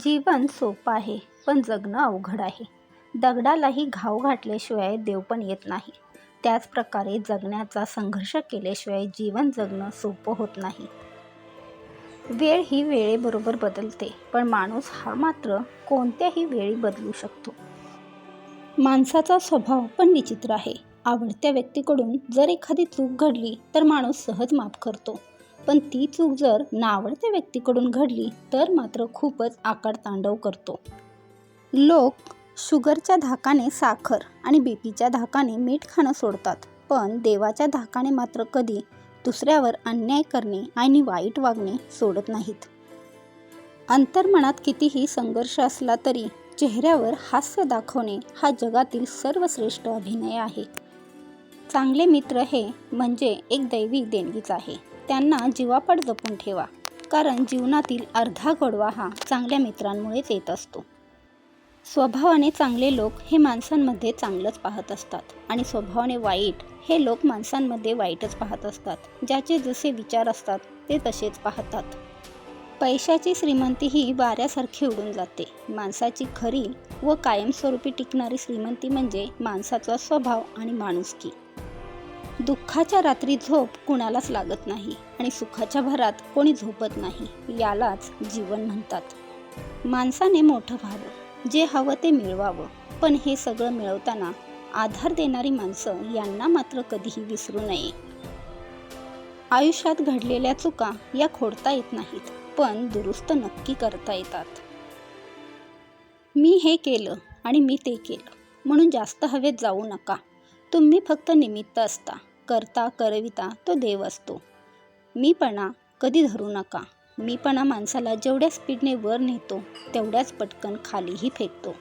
जीवन सोपं आहे पण जगणं अवघड आहे. दगडालाही घाव घातल्याशिवाय देव पण येत नाही. त्याच प्रकारे जगण्याचा संघर्ष केल्याशिवाय जीवन जगणं सोपं होत नाही. वेळ ही वेळेबरोबर बदलते पण माणूस हा मात्र कोणत्याही वेळी बदलू शकतो. माणसाचा स्वभाव पण विचित्र आहे. आवडत्या व्यक्तीकडून जर एखादी चूक घडली तर माणूस सहज माफ करतो. पण ती चूक जर नावडत्या व्यक्तीकडून घडली तर मात्र खूपच आकारतांडव करतो. लोक शुगरच्या धाकाने साखर आणि बी पीच्या धाकाने मीठ खाणं सोडतात पण देवाच्या धाकाने मात्र कधी दुसऱ्यावर अन्याय करणे आणि वाईट वागणे सोडत नाहीत. अंतर्मनात कितीही संघर्ष असला तरी चेहऱ्यावर हास्य दाखवणे हा जगातील सर्वश्रेष्ठ अभिनय आहे. चांगले मित्र हे म्हणजे एक दैविक देणगीच आहे. त्यांना जीवापाड जपून ठेवा. कारण जीवनातील अर्धा गोडवा हा चांगल्या मित्रांमुळेच येत असतो. स्वभावाने चांगले लोक हे माणसांमध्ये चांगलंच पाहत असतात. आणि स्वभावाने वाईट हे लोक माणसांमध्ये वाईटच पाहत असतात. ज्याचे जसे विचार असतात ते तसेच पाहतात. पैशाची श्रीमंती ही वाऱ्यासारखी उडून जाते. माणसाची खरी व कायमस्वरूपी टिकणारी श्रीमंती म्हणजे माणसाचा स्वभाव आणि माणुसकी. दुःखाच्या रात्री झोप कुणालाच लागत नाही आणि सुखाच्या भरात कोणी झोपत नाही यालाच जीवन म्हणतात. माणसाने मोठं व्हावं जे हवं ते मिळवावं पण हे सगळं मिळवताना आधार देणारी माणसं यांना मात्र कधीही विसरू नये. आयुष्यात घडलेल्या चुका या खोडता येत नाहीत पण दुरुस्त नक्की करता येतात. मी हे केलं आणि मी ते केलं म्हणून जास्त हवेत जाऊ नका. तुम्ही फक्त निमित्त असता. करता करविता तो देव असतो. मीपणा कधी धरू नका. मीपणा माणसाला जेवढ्या स्पीडने वर नेतो तेवढ्याच पटकन खालीही फेकतो.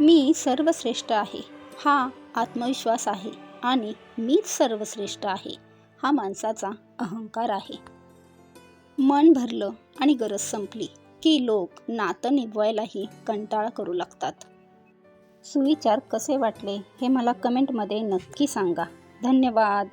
मी सर्वश्रेष्ठ आहे. हा आत्मविश्वास आहे आणि मीच सर्वश्रेष्ठ आहे. हा माणसाचा अहंकार आहे. मन भरलं आणि गरज संपली की लोक नातं निभवायलाही कंटाळा करू लागतात. सुविचार कसे वाटले हे मला कमेंटमध्ये नक्की सांगा. धन्यवाद.